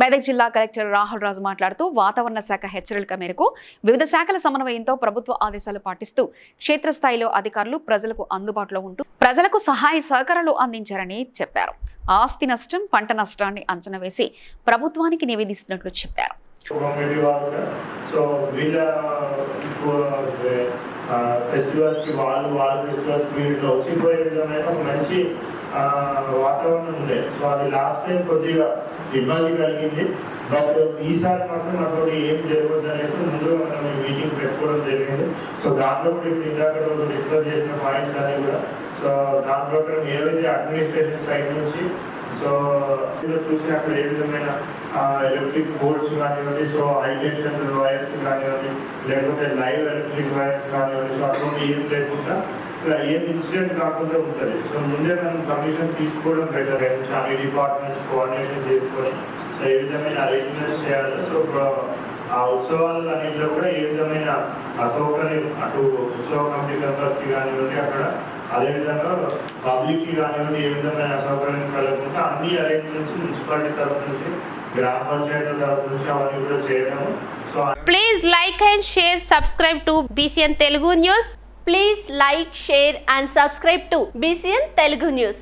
మెదక్ జిల్లా కలెక్టర్ రాహుల్ రాజు మాట్లాడుతూ వాతావరణ శాఖ హెచ్చరికల మేరకు వివిధ శాఖల సమన్వయంతో ప్రభుత్వ ఆదేశాలు పాటిస్తూ క్షేత్రస్థాయిలో అధికారులు ప్రజలకు అందుబాటులో ఉంటూ ప్రజలకు సహాయ సహకారాలు అందించారని చెప్పారు. ఆస్తి నష్టం పంట నష్టాన్ని అంచనా వేసి ప్రభుత్వానికి నివేదిస్తున్నట్లు చెప్పారు. సో వీళ్ళ ఫెస్టివల్స్కి వాళ్ళు వాళ్ళ ఫెస్టివల్స్ వీటిలో వచ్చిపోయే విధమైన మంచి వాతావరణం ఉండే. సో అది లాస్ట్ టైం కొద్దిగా ఇబ్బంది కలిగింది. బట్ ఈసారి మాత్రం అటువంటి ఏం జరగదు అనేసి ముందుగా మనం మీటింగ్ పెట్టుకోవడం జరిగింది. సో దాంట్లో కూడా ఇప్పుడు ఇందాక డిస్కస్ చేసిన పాయింట్స్ అన్ని కూడా. సో దాని ప్రకారం ఏవైతే అడ్మినిస్ట్రేషన్ సైడ్ నుంచి సో వాటిలో చూసి అక్కడ ఏ విధమైన ఎలక్ట్రిక్ బోర్డ్స్ కానివ్వండి సో హై టెన్షన్ వైర్స్ కానివ్వండి లేకపోతే లైవ్ ఎలక్ట్రిక్ వైర్స్ కానివ్వండి సో అటువంటి ఏం లేకుండా ఇలా ఏం ఇన్సిడెంట్ కాకుండా ఉంటుంది. సో ముందే మనం పర్మిషన్ తీసుకోవడం బెటర్ చాలా డిపార్ట్మెంట్స్ కోఆర్డినేషన్ చేసుకొని ఏ విధమైన అరేంజ్మెంట్స్ చేయాలి సో ఆ ఉత్సవాలు అన్నింటిలో కూడా ఏ విధమైన అసౌకర్యం అటు ఉత్సవ కమిటీ మెంబర్స్ కానివ్వండి అక్కడ అదేవిధంగా పబ్లిక్కి కానివ్వండి ఏ విధమైన అసౌకర్యం కలగకుండా అన్ని అరేంజ్మెంట్స్ మున్సిపాలిటీ తరఫు నుంచి గ్రామ పంచాయతీ తరఫు నుంచి అవన్నీ కూడా చేయడము so Please like and share, subscribe to BCN Telugu News. Please like, share and subscribe to BCN Telugu News.